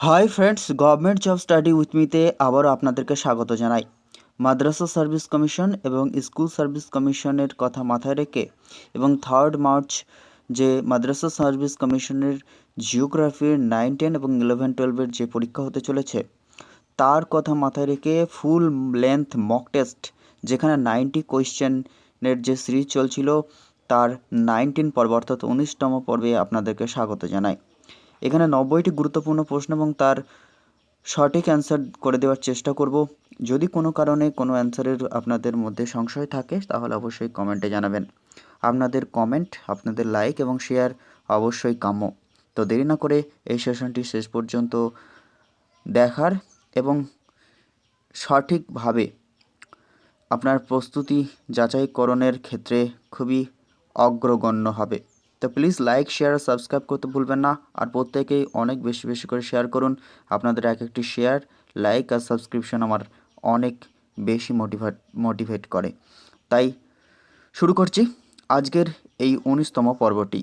Hi friends government job study with মিতে আবারও আপনাদেরকে স্বাগত জানাই। মাদ্রাসা সার্ভিস কমিশন এবং স্কুল সার্ভিস কমিশনের কথা মাথায় রেখে এবং থার্ড মার্চ যে মাদ্রাসা সার্ভিস কমিশনের জিওগ্রাফির নাইন টেন এবং ইলেভেন টুয়েলভের যে পরীক্ষা হতে চলেছে, তার কথা মাথায় রেখে ফুল লেন্থ মক টেস্ট যেখানে নাইনটি কোয়েশ্চেনের যে সিরিজ চলছিল, তার নাইনটিন পর্ব অর্থাৎ উনিশতম পর্বে আপনাদেরকে স্বাগত জানাই। এখানে নব্বইটি গুরুত্বপূর্ণ প্রশ্ন এবং তার সঠিক অ্যান্সার করে দেওয়ার চেষ্টা করব। যদি কোনো কারণে কোনো অ্যান্সারের আপনাদের মধ্যে সংশয় থাকে, তাহলে অবশ্যই কমেন্টে জানাবেন। আপনাদের কমেন্ট আপনাদের লাইক এবং শেয়ার অবশ্যই কাম্য। তো দেরি না করে এই সেশনটি শেষ পর্যন্ত দেখার এবং সঠিকভাবে আপনার প্রস্তুতি যাচাইকরণের ক্ষেত্রে খুবই অগ্রগণ্য হবে। তো প্লিজ লাইক শেয়ার সাবস্ক্রাইব করতে ভুলবেন না। আর প্রত্যেকেই অনেক বেশি বেশি করে শেয়ার করুন। আপনাদের এক একটি শেয়ার লাইক আর সাবস্ক্রিপশন আমার অনেক বেশি মোটিভেট মোটিভেট করে। তাই শুরু করছি আজকের এই উনিশতম পর্বটি।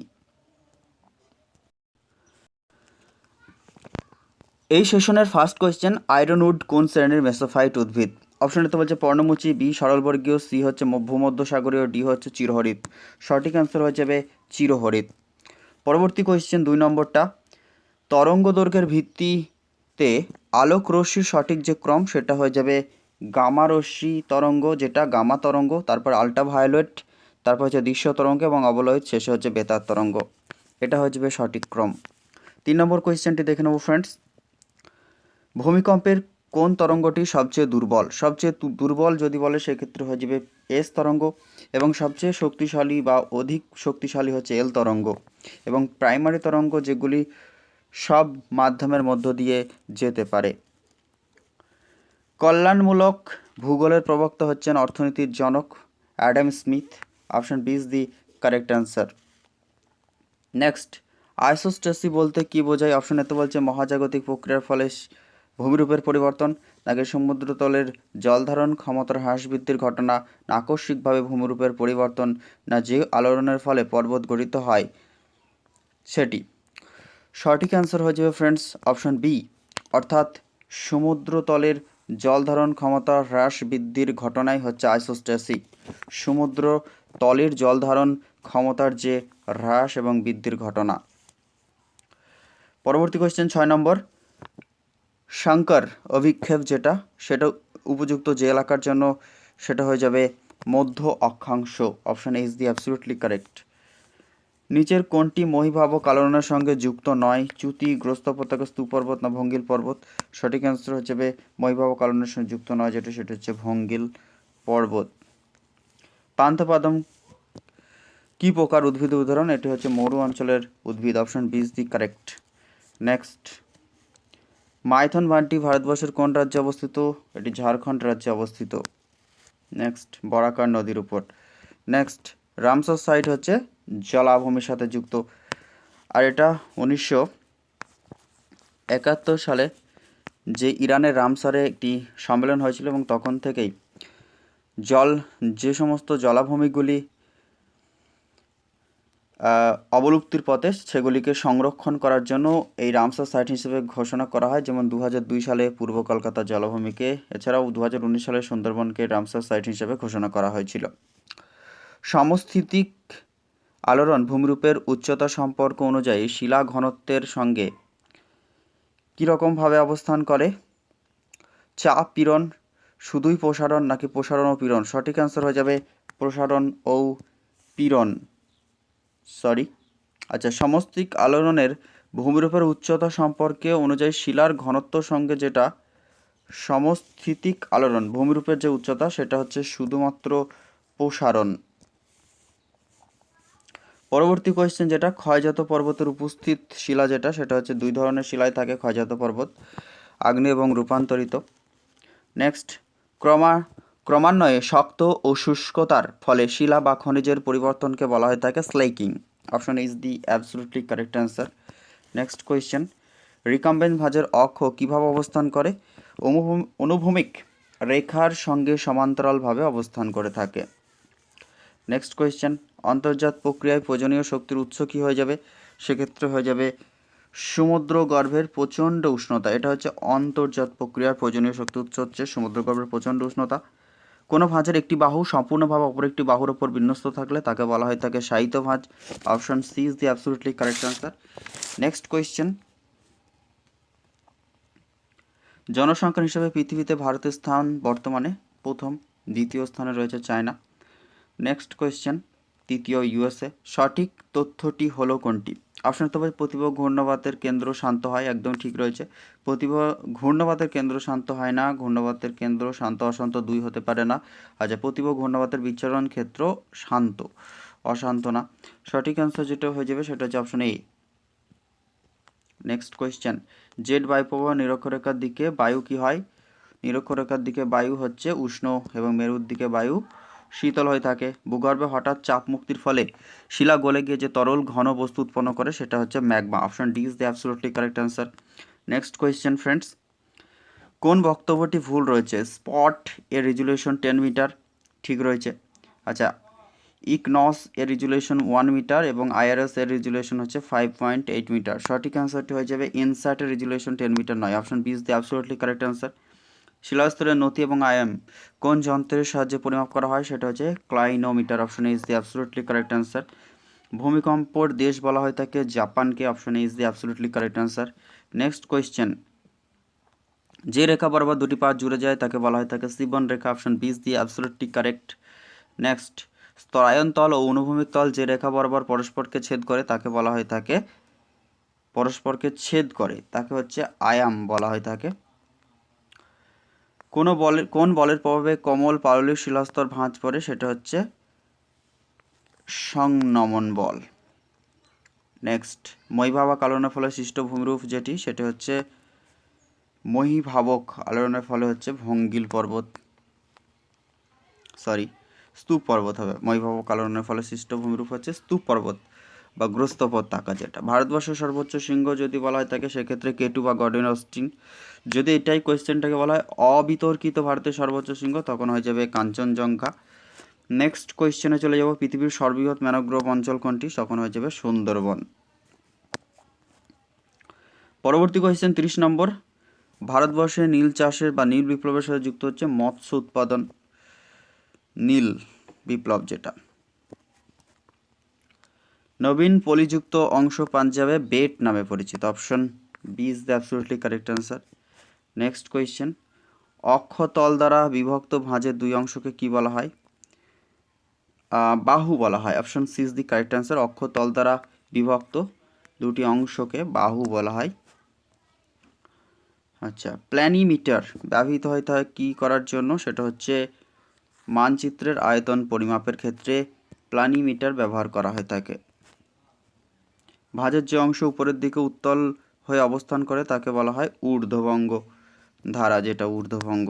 এই সেশনের ফার্স্ট কোয়েশ্চেন আয়রনউড কোন শ্রেণির মেসোফাইট উদ্ভিদ? অপশন তো বলছে পর্ণমুচি, বি সরলবর্গীয়, সি হচ্ছে ভূমধ্যসাগরীয়, ডি হচ্ছে চিরহরিত সঠিক অ্যান্সার হয়ে যাবে চিরহরিত পরবর্তী কোয়েশ্চেন দুই নম্বরটা। তরঙ্গ দৈর্ঘ্যের ভিত্তিতে আলোক রশ্মির সঠিক যে ক্রম, সেটা হয়ে যাবে গামা রশ্মি তরঙ্গ, যেটা গামা তরঙ্গ, তারপর আলট্রা ভায়োলেট তারপর হচ্ছে দৃশ্য তরঙ্গ এবং অবলয়িত, শেষে হচ্ছে বেতার তরঙ্গ। এটা হয়ে যাবে সঠিক ক্রম। তিন নম্বর কোয়েশ্চেনটি দেখে নেব ফ্রেন্ডস ভূমিকম্পের কোন তরঙ্গটি সবচেয়ে দুর্বল? সবচেয়ে দুর্বল যদি বলে, সেক্ষেত্রে হয়ে যাবে এস তরঙ্গ এবং সবচেয়ে শক্তিশালী বা অধিক শক্তিশালী হচ্ছে এল তরঙ্গ এবং প্রাইমারি তরঙ্গ যেগুলি সব মাধ্যমের মধ্য দিয়ে যেতে পারে। কল্যাণমূলক ভূগোলের প্রবক্তা হচ্ছেন অর্থনীতির জনক Adam Smith. Option B is the correct answer. Next isostasy বলতে কি বোঝায়? অপশন এতে বলছে মহাজাগতিক প্রক্রিয়ার ফলে ভূমিরূপের পরিবর্তন, নাকি সমুদ্রতলের জলধারণ ক্ষমতার হ্রাস বৃদ্ধির ঘটনা না আকস্মিকভাবে ভূমিরূপের পরিবর্তন না যে আলোড়নের ফলে পর্বত গঠিত হয়? সেটি। সঠিক অ্যান্সার হয়ে যাবে ফ্রেন্ডস, অপশন বি। অর্থাৎ সমুদ্রতলের জলধারণ ক্ষমতা হ্রাস বৃদ্ধির ঘটনাই হচ্ছে আইসোস্টেসি সমুদ্র তলের জলধারণ ক্ষমতার যে হ্রাস এবং বৃদ্ধির ঘটনা। পরবর্তী কোয়েশ্চেন ছয় নম্বর। শঙ্কর অভিক্ষেপ যেটা, সেটা উপযুক্ত যে এলাকার জন্য সেটা হয়ে যাবে মধ্য অক্ষাংশ option is the absolutely correct নিচের কোনটি মহিভাবক আলোড়নের সঙ্গে যুক্ত নয়? চ্যুতি, গ্রস্ত পতাকা স্তূপ পর্বত না ভঙ্গিল পর্বত? সঠিক অ্যান্সার হচ্ছে মহিভাবক আলোড়নের সঙ্গে যুক্ত নয়, যেটা, সেটা হচ্ছে ভঙ্গিল পর্বত। পান্থপাদম কি প্রকার উদ্ভিদ উদাহরণ? এটি হচ্ছে মরু অঞ্চলের উদ্ভিদ option B is the correct next Maithon বাঁধটি ভারতবর্ষের কোন রাজ্যে অবস্থিত? এটি ঝাড়খণ্ড রাজ্যে অবস্থিত। নেক্সট বরাকার নদীর উপর। নেক্সট রামসার সাইট হচ্ছে জলাভূমির সাথে যুক্ত। আর এটা উনিশশো একাত্তর সালে যে ইরানের রামসারে একটি সম্মেলন হয়েছিল এবং তখন থেকেই জল, যে সমস্ত জলাভূমিগুলি অবলুপ্তির পথে সেগুলিকে সংরক্ষণ করার জন্য এই রামসার সাইট হিসেবে ঘোষণা করা হয়, যেমন দু সালে পূর্ব কলকাতা জলাভূমিকে, এছাড়াও দু হাজার উনিশ সালে সুন্দরবনকে রামসার সাইট হিসেবে ঘোষণা করা হয়েছিল। সমস্থিতিক আলোড়ন ভূমিরূপের উচ্চতা সম্পর্ক অনুযায়ী শিলা ঘনত্বের সঙ্গে কীরকমভাবে অবস্থান করে? চাপ পীড়ন শুধুই প্রসারণ নাকি প্রসারণ ও পীড়ন সঠিক অ্যান্সার হয়ে যাবে প্রসারণ ও পীড়ন সরি আচ্ছা সমস্তিক আলোড়নের ভূমিরূপের উচ্চতা সম্পর্কে অনুযায়ী শিলার ঘনত্ব সঙ্গে যেটা সমস্থিতিক আলোড়ন, ভূমিরূপের যে উচ্চতা সেটা হচ্ছে শুধুমাত্র প্রসারণ। পরবর্তী কোয়েশ্চেন যেটা, ক্ষয়জাত পর্বতের উপস্থিত শিলা যেটা, সেটা হচ্ছে দুই ধরনের শিলায় থাকে, ক্ষয়জাত পর্বত, আগ্নেয় এবং রূপান্তরিত। নেক্সট ক্রমা ক্রমান্বয়ে শক্ত ও শুষ্কতার ফলে শিলা বা খনিজের পরিবর্তনকে বলা হয়ে থাকে slaking. Option is the absolutely correct answer next question recumbent ভাঁজের অক্ষ কীভাবে অবস্থান করে? অনুভূম- অনুভূমিক রেখার সঙ্গে সমান্তরালভাবে অবস্থান করে থাকে। নেক্সট কোয়েশ্চেন অন্তর্জাত প্রক্রিয়ায় প্রয়োজনীয় শক্তির উৎস কী হয়ে যাবে? সেক্ষেত্রে হয়ে যাবে সমুদ্র গর্ভের প্রচণ্ড উষ্ণতা। এটা হচ্ছে অন্তর্জাত প্রক্রিয়ার প্রয়োজনীয় শক্তি উৎস হচ্ছে সমুদ্র গর্ভের প্রচণ্ড উষ্ণতা। কোনো ভাঁজের একটি বাহু সম্পূর্ণভাবে অপর একটি বাহুর ওপর বিন্যস্ত থাকলে তাকে বলা হয় তাকে সাহিত্য ভাঁজ। Option C is the absolutely correct answer next question জনসংখ্যা হিসাবে পৃথিবীতে ভারতের স্থান বর্তমানে প্রথম, দ্বিতীয় স্থানে রয়েছে চায়না। নেক্সট কোয়েশ্চেন তৃতীয় ইউএসএ। সঠিক তথ্যটি হলো কোনটি? অপশন তবে প্রতিভা ঘূর্ণবাতের কেন্দ্র শান্ত হয়, একদম ঠিক রয়েছে। প্রতিভা ঘূর্ণবাতের কেন্দ্র শান্ত হয় না, ঘূর্ণবাতের কেন্দ্র শান্ত, অশান্ত দুই হতে পারে না। আচ্ছা প্রতিভা ঘূর্ণবাতের বিচরণ ক্ষেত্র শান্ত, অশান্ত না। সঠিক অ্যান্সার যেটা হয়ে যাবে সেটা হচ্ছে অপশন এ নেক্সট কোয়েশ্চেন জেড বায়ুপ্রবাহ নিরক্ষরেখার দিকে বায়ু কি হয়? নিরক্ষরেখার দিকে বায়ু হচ্ছে উষ্ণ এবং মেরুর দিকে বায়ু শীতল হয়ে থাকে। ভূগর্ভে হঠাৎ চাপ মুক্তির ফলে শিলা গলে গিয়ে যে তরল ঘন বস্তু উৎপন্ন করে, সেটা হচ্ছে magma. Option D is the absolutely correct answer next question friends কোন বক্তব্যটি ভুল রয়েছে? স্পট এর রেজুলেশন টেন মিটার ঠিক রয়েছে। আচ্ছা ইকনস এর রেজুলেশন ওয়ান মিটার এবং আইআরএস এর রেজুলেশন হচ্ছে ফাইভ পয়েন্ট এইট মিটার সঠিক অ্যান্সারটি হয়ে যাবে ইনসার্টের রেজুলেশন টেন মিটার নয়। Option B is the absolutely correct answer শিলাস্তরের নতি এবং আয়াম কোন যন্ত্রের সাহায্যে পরিমাপ করা হয় সেটা হচ্ছে clinometer option is the absolutely correct answer ভূমিকম্পর দেশ বলা হয় থাকে জাপানকে option is the absolutely correct answer next question যে রেখা বরাবর দুটি পা জুড়ে যায়, তাকে বলা হয় থাকে সিবন রেখা option B is the absolutely correct next স্তরায়ন তল ও অনুভূমিক তল যে রেখা বরাবর পরস্পরকে ছেদ করে, তাকে বলা হয় থাকে পরস্পরকে ছেদ করে, তাকে হচ্ছে আয়াম বলা হয় থাকে কোনো বলের কোন বলের প্রভাবে কমল পাললিক শিলাস্তর ভাঁজ পড়ে সেটা হচ্ছে সংনমন বল। নেক্সট মহিভাবক আলোড়নের ফলে সৃষ্ট ভূমিরূপ যেটি, সেটি হচ্ছে মহিভাবক আলোড়নের ফলে হচ্ছে ভঙ্গিল পর্বত। সরি স্তূপ পর্বত হবে। মহিভাবক আলোড়নের ফলে সৃষ্ট ভূমিরূপ হচ্ছে স্তূপ পর্বত বা গ্রস্ত পতাকা যেটা। ভারতবর্ষের সর্বোচ্চ শৃঙ্গ যদি বলা হয় তাকে, সেক্ষেত্রে কেটু বা গর্ডেন অস্টিন যদি এটাই কোয়েশ্চেনটাকে বলা হয়, অবিতর্কিত ভারতের সর্বোচ্চ শৃঙ্গ, তখন হয়ে যাবে কাঞ্চনজঙ্ঘা। নেক্সট কোয়েশ্চেনে চলে যাব, পৃথিবীর সর্ববৃহৎ ম্যানোগ্রোভ অঞ্চল কোনটি? তখন হয়ে যাবে সুন্দরবন। পরবর্তী কোয়েশ্চেন তিরিশ নম্বর। ভারতবর্ষে নীল চাষের বা নীল বিপ্লবের সাথে যুক্ত হচ্ছে মৎস্য উৎপাদন। নীল বিপ্লব যেটা। নবীন পলিযুক্ত অংশ পাঞ্জাবে বেট নামে পরিচিত। Option B is the absolutely correct answer next question অক্ষতল দ্বারা বিভক্ত ভাঁজের দুই অংশকে কি বলা হয়? বাহু বলা হয়। Option C is the correct answer অক্ষতল দ্বারা বিভক্ত দুটি অংশকে বাহু বলা হয়। আচ্ছা প্ল্যানিমিটার ব্যবহৃত হয় তা কী করার জন্য? সেটা হচ্ছে মানচিত্রের আয়তন পরিমাপের ক্ষেত্রে প্ল্যানিমিটার ব্যবহার করা হয়ে থাকে। ভাঁজের যে অংশ উপরের দিকে উত্তল হয়ে অবস্থান করে, তাকে বলা হয় ঊর্ধ্ববঙ্গ। ধারা যেটা ঊর্ধ্ববঙ্গ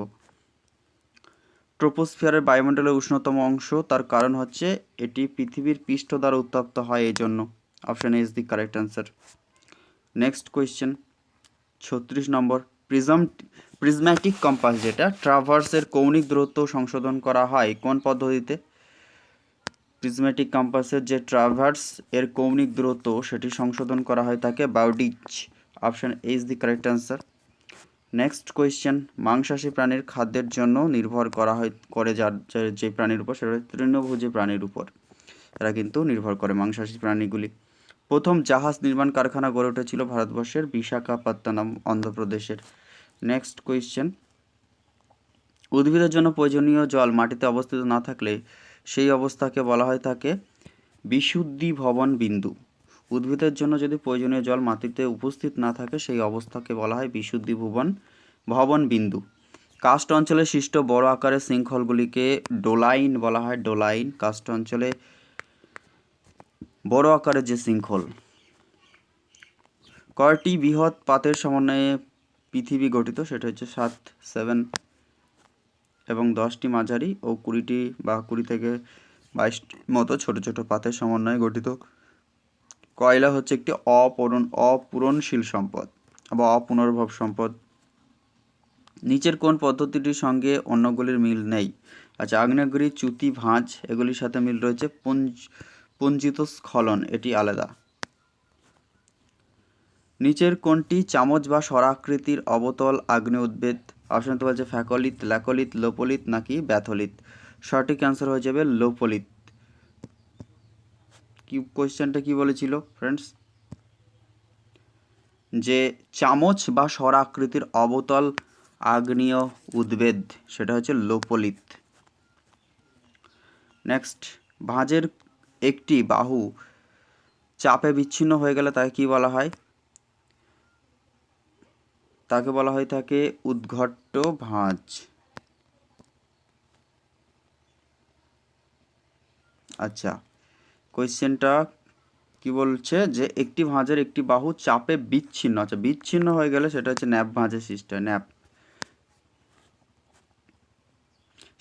ট্রোপোস্ফিয়ারের বায়ুমণ্ডলের উষ্ণতম অংশ, তার কারণ হচ্ছে এটি পৃথিবীর পৃষ্ঠ দ্বারা উত্তপ্ত হয় এই জন্য option is the correct answer next question ছত্রিশ নম্বর। প্রিজম, প্রিজম্যাটিক কম্পাস যেটা ট্রাভার্সের কৌণিক দূরত্ব সংশোধন করা হয় কোন পদ্ধতিতে? প্রিজম্যাটিক কম্পাসের যে ট্রাভার্স, এর কৌণিক দূরত্ব সেটি সংশোধন করা হয় তাকে Bowditch option is the correct answer next question মাংসাশী প্রাণীর খাদ্যের জন্য নির্ভর করা হয়, করে যার, যে- প্রাণীর উপর, সেটা তৃণভোজী প্রাণীর উপর। এরা কিন্তু নির্ভর করে মাংসাশী প্রাণীগুলি। প্রথম জাহাজ নির্মাণ কারখানা গড়ে উঠেছিল ভারতবর্ষের বিশাখাপত্তনম, অন্ধ্রপ্রদেশের। নেক্সট কোয়েশ্চেন উদ্ভিদের জন্য প্রয়োজনীয় জল মাটিতে অবস্থিত না থাকলে সেই অবস্থাকে বলা হয় থাকে বিশুদ্ধি ভবন বিন্দু। উদ্ভিদের জন্য যদি প্রয়োজনীয় জল মাটিতে উপস্থিত না থাকে, সেই অবস্থাকে বলা হয় বিশুদ্ধি ভুবন, ভবন বিন্দু। কাস্ট অঞ্চলে সৃষ্ট বড় আকারের শৃঙ্খলগুলিকে ডোলাইন বলা হয়, ডোলাইন। কাস্ট অঞ্চলে বড় আকারের যে শৃঙ্খল, কয়টি বৃহৎ পাতের সমন্বয়ে পৃথিবী গঠিত, সেটা হচ্ছে সাত, সেভেন এবং দশটি মাঝারি ও কুড়িটি বা কুড়ি থেকে বাইশটি মতো ছোট ছোট পাতের সমন্বয়ে গঠিত। কয়লা হচ্ছে একটি অপূরণ অপূরণশীল সম্পদ বা অপুনর্ভব সম্পদ। নিচের কোন পদ্ধতিটির সঙ্গে অন্যগুলির মিল নেই? আচ্ছা আগ্নেয়গিরি চ্যুতি ভাঁজ, এগুলির সাথে মিল রয়েছে। পুঞ্জ পুঞ্জিত স্খলন এটি আলাদা। নিচের কোনটি চামচ বা সরাকৃতির অবতল আগ্নেয় উদ্ভিদ? অপশন তো বলছে ফ্যাকলিত, ল্যাকলিত, লোপলিত নাকি ব্যাথলিত? সঠিক অ্যান্সার হয়ে যাবে লোপলিত। কি কোয়েশ্চেনটা কি বলেছিল ফ্রেন্ডস যে চামচ বা সরাকৃতির অবতল আগ্নেয় উদ্ভিদ সেটা হচ্ছে লোপলিত। নেক্সট ভাঁজের একটি বাহু চাপে বিচ্ছিন্ন হয়ে গেলে তাকে কি বলা হয়? তাকে বলা হয়ে থাকে উদ্ঘট্ট ভাঁজ। আচ্ছা কোয়েশ্চেনটা কি বলছে? যে একটি ভাঁজের একটি বাহু চাপে বিচ্ছিন্ন। আচ্ছা বিচ্ছিন্ন হয়ে গেলে সেটা হচ্ছে ন্যাপ ভাঁজের সিস্টেম, ন্যাপ।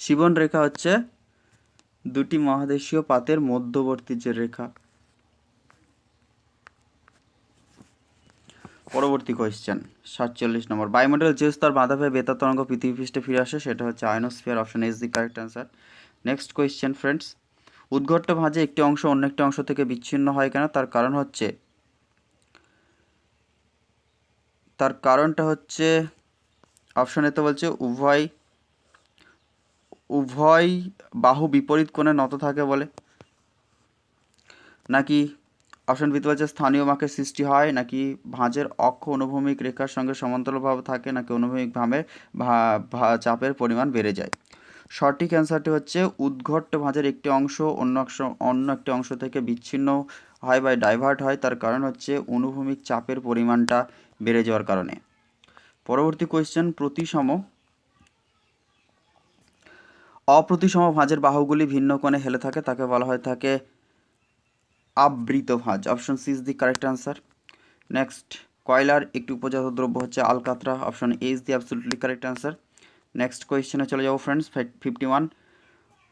শিবন রেখা হচ্ছে দুটি মহাদেশীয় পাতের মধ্যবর্তী যে রেখা। পরবর্তী কোয়েশ্চেন সাতচল্লিশ নম্বর। বায়ুমন্ডল যে স্তর বাধা পেয়ে বেতার তরঙ্গ পৃথিবী পৃষ্ঠে ফিরে আসে, সেটা হচ্ছে ionosphere option is the correct answer next question friends উদ্ঘট্ট ভাঁজে একটি অংশ অন্য একটি অংশ থেকে বিচ্ছিন্ন হয় কেন? তার কারণ হচ্ছে, তার কারণটা হচ্ছে অপশন এতে বলছে উভয় উভয় বাহু বিপরীত কোণে নত থাকে বলে। নাকি অপশন বিতে বলছে স্থানীয় বাঁকের সৃষ্টি হয়, নাকি ভাঁজের অক্ষ অনুভূমিক রেখার সঙ্গে সমান্তরালভাবে থাকে, নাকি অনুভূমিকভাবে ভা- ভা- চাপের পরিমাণ বেড়ে যায়? সঠিক অ্যান্সারটি হচ্ছে উদ্ঘট্ট ভাঁজের একটি অংশ, অন্য অংশ, অন্য একটি অংশ থেকে বিচ্ছিন্ন হয় বা ডাইভার্ট হয়, তার কারণ হচ্ছে অনুভূমিক চাপের পরিমাণটা বেড়ে যাওয়ার কারণে। পরবর্তী কোয়েশ্চেন প্রতিসম। অপ্রতিসম ভাঁজের বাহুগুলি ভিন্ন কোণে হেলে থাকে, তাকে বলা হয় থাকে আবৃত ভাঁজ। Option C is the correct answer next কয়লার একটি উপজাত দ্রব্য হচ্ছে আলকাতরা। Option A is the absolutely correct answer next কোয়েশ্চেনে চলে যাব ফ্রেন্ডস ফিফটি ওয়ান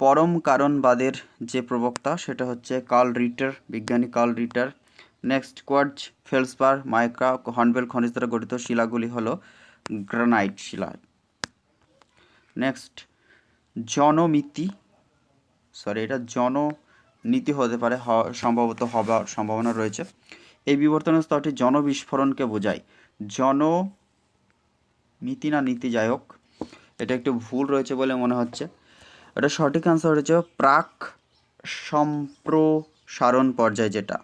পরম কারণবাদের যে প্রবক্তা, সেটা হচ্ছে কার্ল রিটার বিজ্ঞানী Carl Ritter next quartz feldspar mica hornblende খনিজ দ্বারা গঠিত শিলাগুলি হলো গ্রানাইট শিলা। নেক্সট জনমিতি সরি এটা জননীতি হতে পারে সম্ভবত হবার সম্ভাবনা রয়েছে। এই বিবর্তনের স্তরটি জনবিস্ফোরণকে বোঝায়। জন নীতি না নীতি যাই হোক এটা একটু ভুল রয়েছে বলে মনে হচ্ছে। এটা সঠিক অ্যান্সার হচ্ছে প্রাক সম্প্রসারণ পর্যায় যেটা।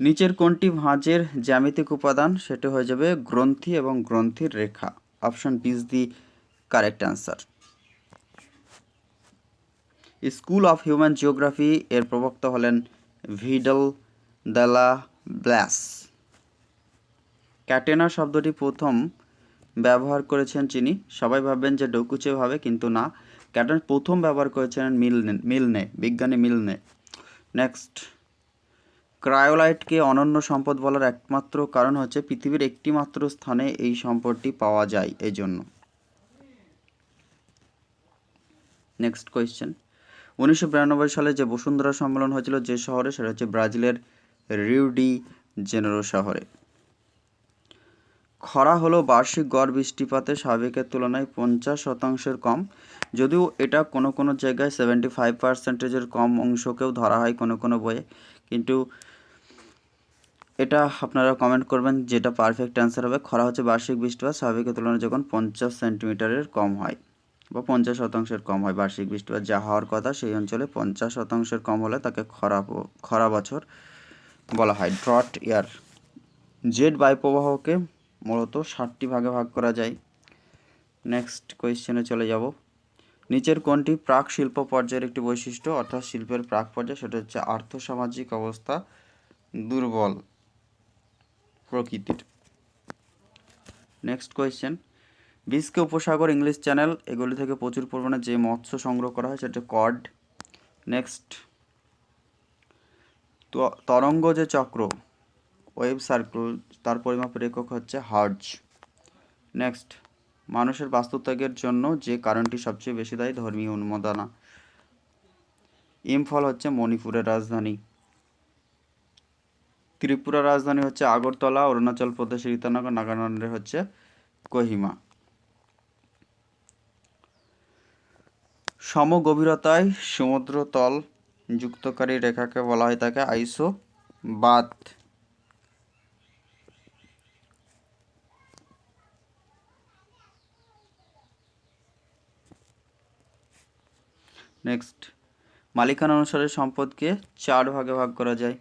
নিচের কোনটি ভাঁজের জ্যামিতিক উপাদান? সেটা হয়ে যাবে গ্রন্থি এবং গ্রন্থির রেখা। Option B is the correct answer school of human geography এর প্রবক্তা হলেন ভিডল দালা ব্লাস ক্যাটেনা শব্দটি প্রথম ব্যবহার করেছেন যিনি সবাই ভাববেন যে ডকুচে ভাবে কিন্তু না। ক্যাটেন প্রথম ব্যবহার করেছেন মিলনে মিলনে, বিজ্ঞানী মিলনে। নেক্সট। ক্রায়োলাইটকে অনন্য সম্পদ বলার একমাত্র কারণ হচ্ছে পৃথিবীর একটি মাত্র স্থানে এই সম্পদটি পাওয়া যায় এই জন্য নেক্সট কোয়েশ্চেন। উনিশশো বিরানব্বই সালে যে বসুন্ধরা সম্মেলন হয়েছিল যে শহরে, সেটা হচ্ছে ব্রাজিলের রিউডি জেনেরো শহরে। খরা হলো বার্ষিক গড় বৃষ্টিপাতে স্বাভাবিকের তুলনায় পঞ্চাশ শতাংশের কম। যদিও এটা কোনো কোনো জায়গায় সেভেন্টি ফাইভ পার্সেন্টেজের কম অংশকেও ধরা হয় কোনো কোনো বইয়ে। কিন্তু এটা আপনারা কমেন্ট করবেন যেটা পারফেক্ট অ্যান্সার হবে। খরা হচ্ছে বার্ষিক বৃষ্টিপাত স্বাভাবিকের তুলনায় যখন পঞ্চাশ সেন্টিমিটারের কম হয় বা পঞ্চাশ শতাংশের কম হয় বার্ষিক বৃষ্টিপাত, যা হওয়ার কথা সেই অঞ্চলে পঞ্চাশ শতাংশের কম হলে তাকে খরা খরা বছর বলা হয়। ড্রট ইয়ার জেড বায়ুপ্রবাহকে মূলত ষাটটি ভাগে ভাগ করা যায়। নেক্সট কোয়েশ্চেনে চলে যাব। নিচের কোনটি প্রাক শিল্প পর্যায়ের একটি বৈশিষ্ট্য অর্থাৎ শিল্পের প্রাক পর্যায়? সেটা হচ্ছে আর্থসামাজিক অবস্থা দুর্বল প্রকৃতির। নেক্সট কোয়েশ্চেন বিস্কে উপসাগর ইংলিশ চ্যানেল, এগুলি থেকে প্রচুর পরিমাণে যে মৎস্য সংগ্রহ করা হয় সেটা কড। নেক্সট তরঙ্গ যে চক্র ওয়েব সার্কেল, তার পরিমাপের একক হচ্ছে হার্জ। নেক্সট, মানুষের বাস্তুত্যাগের জন্য যে কারণটি সবচেয়ে বেশি দায়ী, ধর্মীয় উন্মাদনা। ইম্ফল হচ্ছে মণিপুরের রাজধানী। ত্রিপুরার রাজধানী হচ্ছে আগরতলা, অরুণাচল প্রদেশের ইটানগর, নাগাল্যান্ডের হচ্ছে কোহিমা। সমগভীরতায় সমুদ্র তল যুক্তকারী রেখাকে বলা হয়, তাকে আইসো বাত নেক্সট মালিকানা অনুসারে সম্পদকে চার ভাগে ভাগ করা যায়।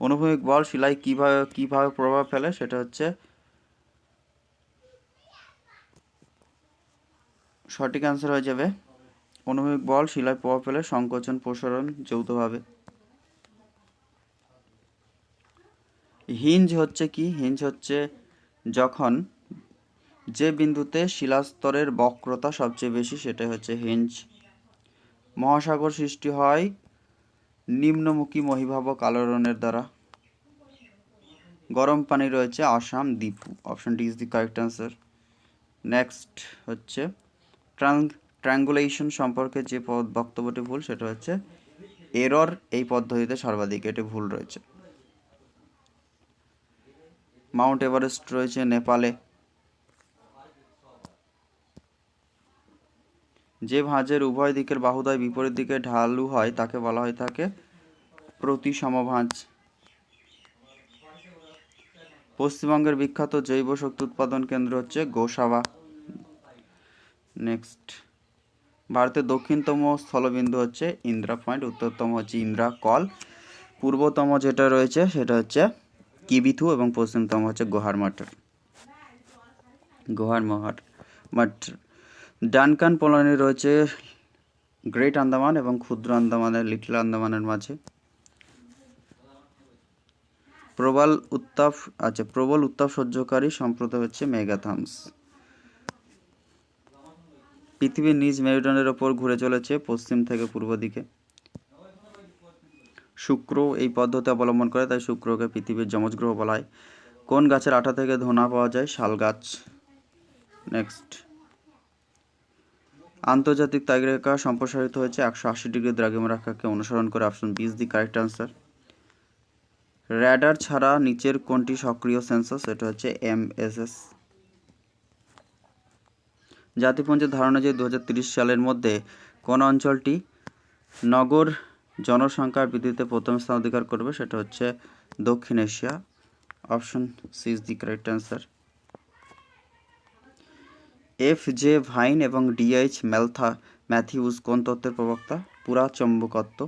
অনুভূমিক বল শিলায় কীভাবে কীভাবে প্রভাব ফেলে সেটা হচ্ছে সঠিক অ্যান্সার হয়ে যাবে। অনুভূমিক বল শিলায় প্রভাব ফেলে সংকোচন, প্রসারণ যৌথভাবে। হিঞ্জ হচ্ছে কি? হিঞ্জ হচ্ছে যখন যে বিন্দুতে শিলাস্তরের বক্রতা সবচেয়ে বেশি সেটা হচ্ছে হিঞ্জ মহাসাগর সৃষ্টি হয় নিম্নমুখী মহিভাবক আলোড়নের দ্বারা। গরম পানি রয়েছে Assam দ্বীপু option D is the correct answer next হচ্ছে ট্রাং ট্রাঙ্গুলেশন সম্পর্কে যে পদ, বক্তব্যটি ভুল, সেটা হচ্ছে এরর এই পদ্ধতিতে সর্বাধিক, এটি ভুল রয়েছে। মাউন্ট এভারেস্ট রয়েছে নেপালে। যে ভাঁজের উভয় দিকের বাহুদয় বিপরীত দিকে ঢালু হয়, তাকে বলা হয় থাকে প্রতিসম ভাঁজ পশ্চিমবঙ্গের বিখ্যাত জৈব শক্তি উৎপাদন কেন্দ্র হচ্ছে গোসাবা। নেক্সট। ভারতের দক্ষিণতম স্থলবিন্দু হচ্ছে ইন্দ্রা পয়েন্ট, উত্তরতম হচ্ছে ইন্দ্রা কল। পূর্বতম যেটা রয়েছে সেটা হচ্ছে কিবিথু এবং পশ্চিমতম হচ্ছে গোহার মাঠ গোহার মহার মাট ডানকান পোলনি রয়েছে গ্রেট আন্দামান এবং ক্ষুদ্র আন্দামানের, লিটল আন্দামানের মাঝে। প্রবল উত্তাপ আচ্ছা প্রবল উত্তাপ সহ্যকারী সম্প্রদায় হচ্ছে মেগাথামস। পৃথিবীর নিজ মেরুদণ্ডের ওপর ঘুরে চলেছে পশ্চিম থেকে পূর্ব দিকে। শুক্র এই পদ্ধতি অবলম্বন করে, তাই শুক্রকে পৃথিবীর যমজ গ্রহ বলা হয়। কোন গাছের আঠা থেকে ধোনা পাওয়া যায়? শাল গাছ। নেক্সট আন্তর্জাতিক তারিকা সম্প্রসারিত হয়েছে একশো আশি ডিগ্রি দ্রাঘিমা রেখাকে অনুসরণ করে option B is the correct answer radar ছাড়া নিচের কোনটি সক্রিয় সেন্সর সেটা হচ্ছে এমএসএস জাতিপুঞ্জের ধারণা যে দু সালের মধ্যে কোন অঞ্চলটি নগর জনসংখ্যার বৃদ্ধিতে প্রথম স্থান অধিকার করবে, সেটা হচ্ছে দক্ষিণ Asia. Option C is the correct answer. F J Vine এবং ডিএইচ ম্যালথা ম্যাথিউস কোন তত্ত্বের প্রবক্তা? পুরা চম্বকত্ব।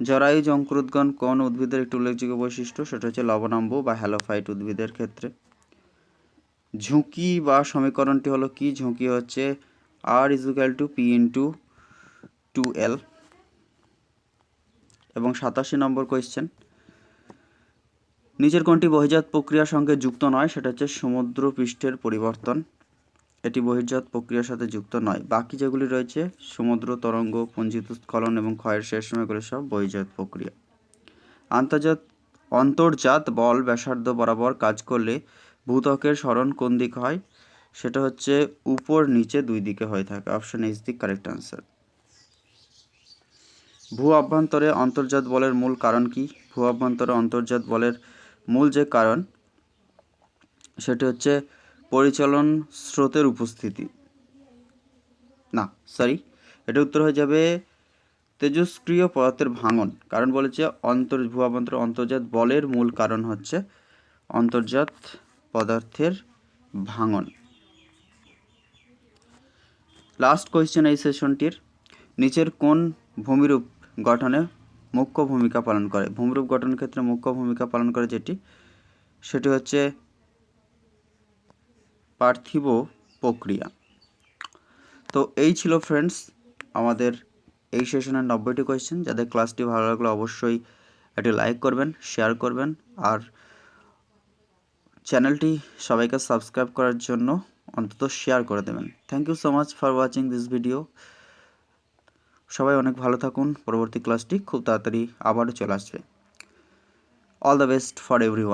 জরায়ু জঙ্কুরুদ্গণ কোন উদ্ভিদের একটি উল্লেখযোগ্য বৈশিষ্ট্য? সেটা হচ্ছে লবণাম্ব বা হ্যালোফাইট উদ্ভিদের ক্ষেত্রে। ঝুঁকি বা সমীকরণটি হলো কি? ঝুঁকি হচ্ছে R equal to P into two L এবং সাতাশি নম্বর কোয়েশ্চেন নিচের কোনটি বহিজাত প্রক্রিয়ার সঙ্গে যুক্ত নয়, সেটা হচ্ছে সমুদ্র পৃষ্ঠের পরিবর্তন। এটি বহির্জাত প্রক্রিয়ার সাথে যুক্ত নয়। বাকি যেগুলি রয়েছে, সমুদ্র, তরঙ্গ পুঞ্জিত স্খলন এবং ক্ষয়ের শেষ সময়গুলো সব বহির্জাত প্রক্রিয়া। আন্তর্জাত, অন্তর্জাত বল ব্যাসার্ধ বরাবর কাজ করলে ভূত্বকের স্মরণ কোন দিক হয়? সেটা হচ্ছে উপর নিচে দুই দিকে হয়ে থাকে। Option is the correct answer ভূ অভ্যন্তরে অন্তর্জাত বলের মূল কারণ কি? ভূ অভ্যন্তরে অন্তর্জাত বলের মূল যে কারণ, সেটি হচ্ছে পরিচালন স্রোতের উপস্থিতি। না সরি এটা উত্তর হয়ে যাবে তেজস্ক্রিয় পদার্থের ভাঙন। কারণ বলেছে অন্তর ভূয়াভ্যন্তর অন্তর্জাত বলের মূল কারণ হচ্ছে অন্তর্জাত পদার্থের ভাঙন। লাস্ট কোয়েশ্চেন এই সেশনটির নিচের কোন ভূমিরূপ গঠনে মুখ্য ভূমিকা পালন করে। ভূমিরূপ গঠনের ক্ষেত্রে মুখ্য ভূমিকা পালন করে যেটি, সেটি হচ্ছে পার্থিব প্রক্রিয়া। তো এই ছিল ফ্রেন্ডস আমাদের এই সেশনের নব্বইটি কোয়েশ্চেন যাদের ক্লাসটি ভালো লাগলে অবশ্যই একটি লাইক করবেন শেয়ার করবেন, আর চ্যানেলটি সবাইকে সাবস্ক্রাইব করার জন্য অন্তত শেয়ার করে দেবেন। Thank you so much for watching this video সবাই অনেক ভালো থাকুন। পরবর্তী ক্লাসটি খুব তাড়াতাড়ি আবারও চলে আসবে। All the best for every